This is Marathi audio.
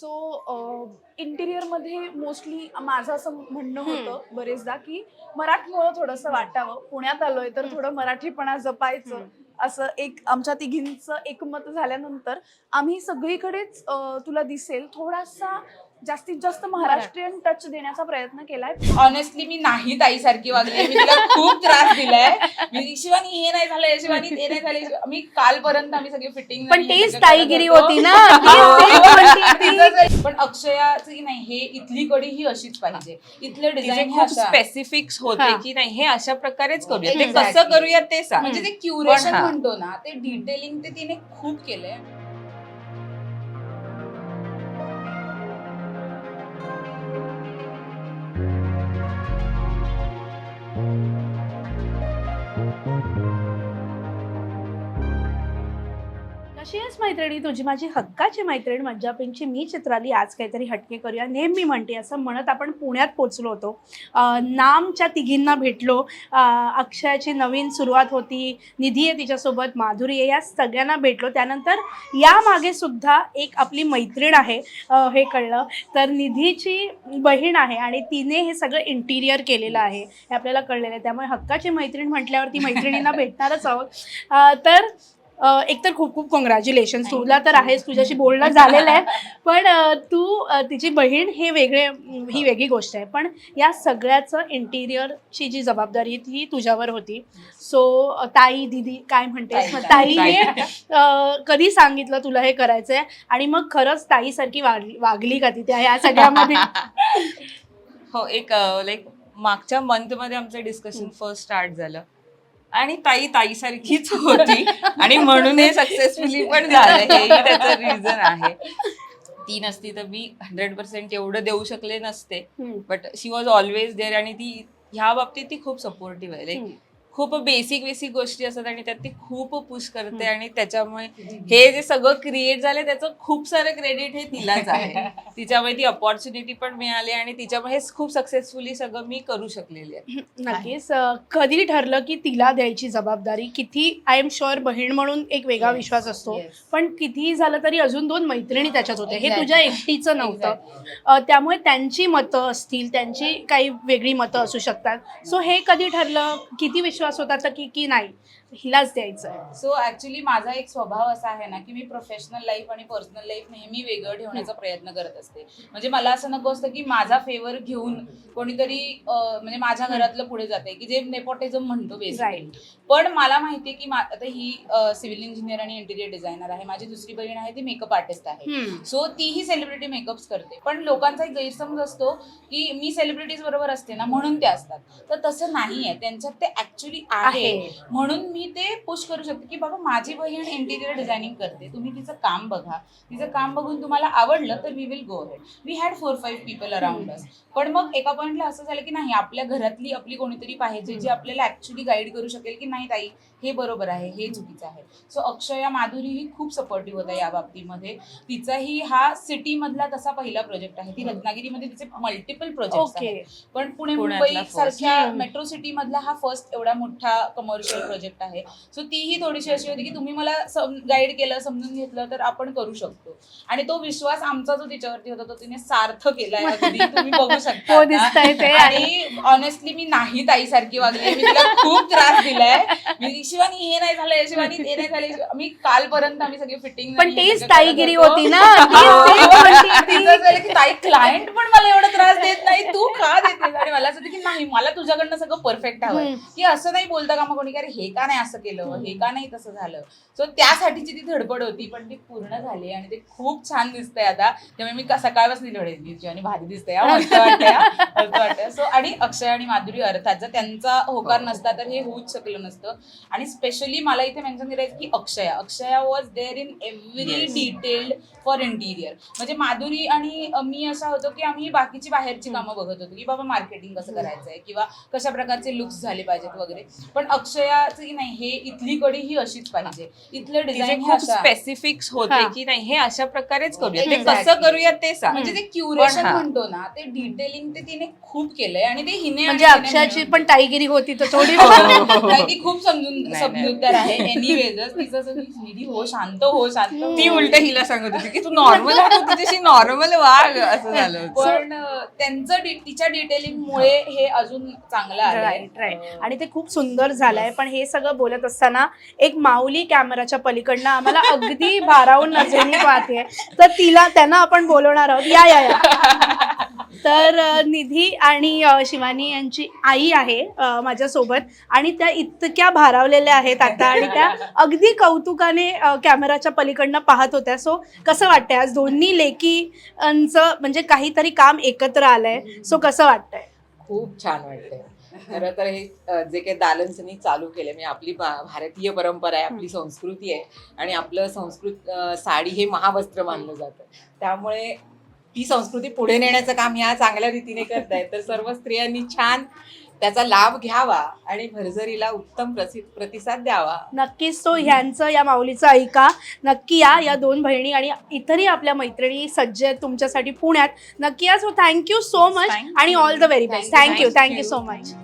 सो इंटिरियरमध्ये मोस्टली माझं असं म्हणणं होतं बरेचदा की मराठमोळं थोडंसं वाटावं. पुण्यात आलोय तर थोडं मराठीपणा जपायचं. असं एक आमच्या तिघींचं एकमत झाल्यानंतर आम्ही सगळीकडेच तुला दिसेल थोडासा जास्तीत जास्त महाराष्ट्रीयन टच देण्याचा प्रयत्न केलाय. ऑनेस्टली मी नाही ताईसारखी वागली मी तिला खूप त्रास दिलाय. मी शिवानी हे नाही झालंय शिवानी ते नाही झालंय. मी कालपर्यंत आम्ही सगळे फिटिंग पण तीच ताईगिरी होती. ना. ती. पण अक्षयाची नाही हे इथली कडी ही अशीच पाहिजे. इथलं डिझाईन खूप स्पेसिफिक्स होते हा. की नाही हे अशा प्रकारेच करूया. ते. कसं करूया ते सांग. म्हणजे ते क्युरेशन हा. म्हणतो ना ते डिटेलिंग ते तिने खूप केलंय. आहेस मैत्रिणी तुझी माझी हक्काची मैत्रीण मज्जा पिंकची मी चित्राली आज काहीतरी हटके करूया. नेहमी म्हणते असं म्हणत आपण पुण्यात पोचलो होतो. नामच्या तिघींना भेटलो. अक्षयाची नवीन सुरुवात होती. निधी आहे तिच्यासोबत. माधुरी आहे. या सगळ्यांना भेटलो. त्यानंतर यामागे सुद्धा एक आपली मैत्रीण आहे. हे कळलं. तर निधीची बहीण आहे आणि तिने हे सगळं इंटिरियर केलेलं आहे. हे आपल्याला कळलेलं आहे. त्यामुळे हक्काची मैत्रीण म्हटल्यावरती मैत्रिणींना भेटणारच आहोत. तर एकतर खूप खूप कॉंग्रॅच्युलेशन तुला तर आहेस तुझ्याशी बोलणं झालेलं आहे. पण तू तिची बहीण हे वेगळे ही वेगळी गोष्ट आहे. पण या सगळ्याचं इंटिरियरची जी जबाबदारी ती तुझ्यावर होती. सो ताई दिदी काय म्हणतेस ताई, ताई. अ, कधी सांगितलं तुला हे करायचंय? आणि मग खरंच ताईसारखी वागली वागली का ती त्या या सगळ्यामध्ये? हो एक लाईक मागच्या मंथमध्ये आमचं डिस्कशन फर्स्ट स्टार्ट झालं. आणि ताई ताईसारखीच होती. आणि म्हणून हे सक्सेसफुली पण झालं. हेही त्याचं रिझन आहे. ती नसती तर मी हंड्रेड पर्सेंट एवढं देऊ शकले नसते. But she was always there आणि ती ह्या बाबतीत ती खूप सपोर्टिव्ह आहे. लाईक. खूप बेसिक बेसिक गोष्टी असतात आणि त्यात ती खूप पुश करते आणि त्याच्यामुळे हे जे सगळं क्रिएट झालं त्याचं खूप सारं क्रेडिट हे तिलाच आहे. तिच्यामुळे ती अपॉर्च्युनिटी पण मिळाली आणि तिच्यामुळे हे खूप सक्सेसफुली सगळं मी करू शकलेली आहे. नक्कीच. कधी ठरलं की तिला द्यायची जबाबदारी? किती आय एम शुअर बहीण म्हणून एक वेगळा विश्वास असतो. पण कितीही झालं तरी अजून दोन मैत्रिणी त्याच्यात होत्या. हे. तुझ्या एकटीचं नव्हतं. त्यामुळे त्यांची मतं असतील त्यांची काही वेगळी मतं असू शकतात. सो हे कधी ठरलं? किती विश्वास होता तर की की नाही. हिलाच द्यायचं आहे सो ऍक्च्युली माझा एक स्वभाव असा आहे ना की मी प्रोफेशनल लाईफ आणि पर्सनल लाईफ नेहमी वेगळं ठेवण्याचा प्रयत्न करत असते. म्हणजे मला असं नको असतं की माझा फेवर घेऊन कोणीतरी म्हणजे माझ्या घरातलं पुढे जाते की जे नेपोटिझम म्हणतो बेसिकली पण मला माहितीये की आता ही सिव्हिल इंजिनियर आणि इंटिरियर डिझायनर आहे माझी दुसरी बहीण आहे ती मेकअप आर्टिस्ट आहे. सो तीही सेलिब्रिटी मेकअप्स करते. पण लोकांचा एक गैरसमज असतो की मी सेलिब्रिटीज बरोबर असते ना म्हणून ते असतात. तर तसं नाहीये. त्यांच्यात ते ऍक्च्युली आहे. आहे. म्हणून मी ते पुश करू शकते की बाबा माझी बहीण इंटिरियर डिझायनिंग करते. तुम्ही तिचं काम बघा. तिचं काम बघून तुम्हाला आवडलं तर we will go head we had four five people around us पण मग एका पॉईंटला असं झालं की नाही आपल्या घरातली आपली कोणीतरी पाहिजे जी आपल्याला ऍक्च्युली गाईड करू शकेल की नाही ताई हे बरोबर आहे हे चुकीचं आहे. सो अक्षया माधुरी ही खूप सपोर्टिव्ह होता या बाबतीमध्ये. तिचाही हा सिटी मधला तसा पहिला प्रोजेक्ट आहे. ती रत्नागिरीमध्ये तिचे मल्टिपल प्रोजेक्ट आहेत. पण पुणे मुंबई. सारख्या. मेट्रो सिटी मधला हा फर्स्ट एवढा मोठा कमर्शियल प्रोजेक्ट आहे. सो तीही थोडीशी अशी होती की तुम्ही मला गाईड केलं समजून घेतलं तर आपण करू शकतो. आणि तो विश्वास आमचा जो तिच्यावरती होता तो तिने सार्थ केलाय. तुम्ही बघू शकता हो आता. दिसतंय ते. आणि ऑनेस्टली मी नाही ताईसारखी वागली मी तिला खूप त्रास दिलाय. मी शिवानी हे नाही झालंय शिवानी ते नाही झालंय. मी कालपर्यंत आम्ही सगळे फिटिंग पण तीच ताईगिरी होती ना. तीच- तीच. ताई क्लायंट पण मला एवढा त्रास देत नाही तू का देते. आणि मला असं होतं की नाही मला तुझ्याकडनं सगळं परफेक्ट हवंय. हम्म. की असं नाही बोलता का मग कोणी की अरे हे का नाही असं केलं? हे का नाही तसं झालं? सो त्यासाठीची ती धडपड होती पण ती पूर्ण झाली आणि ते खूप छान दिसतंय आता. त्यामुळे मी सकाळपासून धडे आणि भारी दिसतंय सो आणि अक्षय आणि माधुरी अर्थात जर त्यांचा होकार नसता तर हे होऊच शकलं नसतं. आणि स्पेशली मला इथे मेन्शन करायचं की Akshaya. Akshaya was there in every. Detailed for interior म्हणजे माधुरी आणि मी असा होतो की आम्ही बाकीची बाहेरची कामं बघत होतो की बाबा मार्केटिंग कसं करायचंय किंवा कशा प्रकारचे लुक्स झाले पाहिजेत वगैरे पण अक्षयाची नाही हे इथली कडी ही अशीच पाहिजे इथलं डिझाईन खूप स्पेसिफिक्स होते हा. की नाही हे अशा प्रकारेच करूया ते. कसं करूया ते सांग म्हणजे ते क्युरेशन हा. म्हणतो ना ते डिटेलिंग ते तिने खूप केलंय आणि ते हिने म्हणजे अक्षयाची पण टाईगिरी होती तर थोडी नाही, ती खूप समजून समजूतदार आहे एनिवेज तिचं की, हो शांत हो शांत हो. ती उलट हिला सांगत होती की तू नॉर्मल तुझ्याशी नॉर्मल वाग असं झालं. पण त्यांचं तिच्या डिटेलिंगमुळे हे अजून चांगलं आलंय. राईट राईट आणि ते खूप सुंदर झालंय पण हे सगळं बोलत असताना एक माऊली कॅमेराच्या पलीकडनं आम्हाला अगदी भारावून नजरेने पाहते तर तिला त्यांना आपण बोलवणार आहोत. या या या. तर निधी आणि शिवानी यांची आई आहे माझ्यासोबत. आणि त्या इतक्या भारावलेल्या आहेत आता. आणि त्या अगदी कौतुकाने कॅमेराच्या पलीकडनं पाहत होत्या. सो कसं वाटतंय? आज दोन्ही लेकींचं म्हणजे काहीतरी काम एकत्र आलंय. सो कसं वाटतंय? खूप छान वाटतंय. खरं तर हे जे काही दालनसनी चालू केले म्हणजे आपली भारतीय परंपरा आहे आपली संस्कृती आहे आणि आपलं संस्कृत साडी हे महावस्त्र मानलं जातं. त्यामुळे ती संस्कृती पुढे नेण्याचं काम ह्या चांगल्या रीतीने करतायत. तर सर्व स्त्रियांनी छान त्याचा लाभ घ्यावा आणि भरजरीला उत्तम प्रतिसाद द्यावा. नक्कीच तो ह्यांचं या माऊलीचं ऐका. नक्की या या दोन बहिणी आणि इतरही आपल्या मैत्रिणी सज्ज आहेत तुमच्यासाठी पुण्यात. नक्की या so thank you so much आणि all the very best. Thank you thank you so much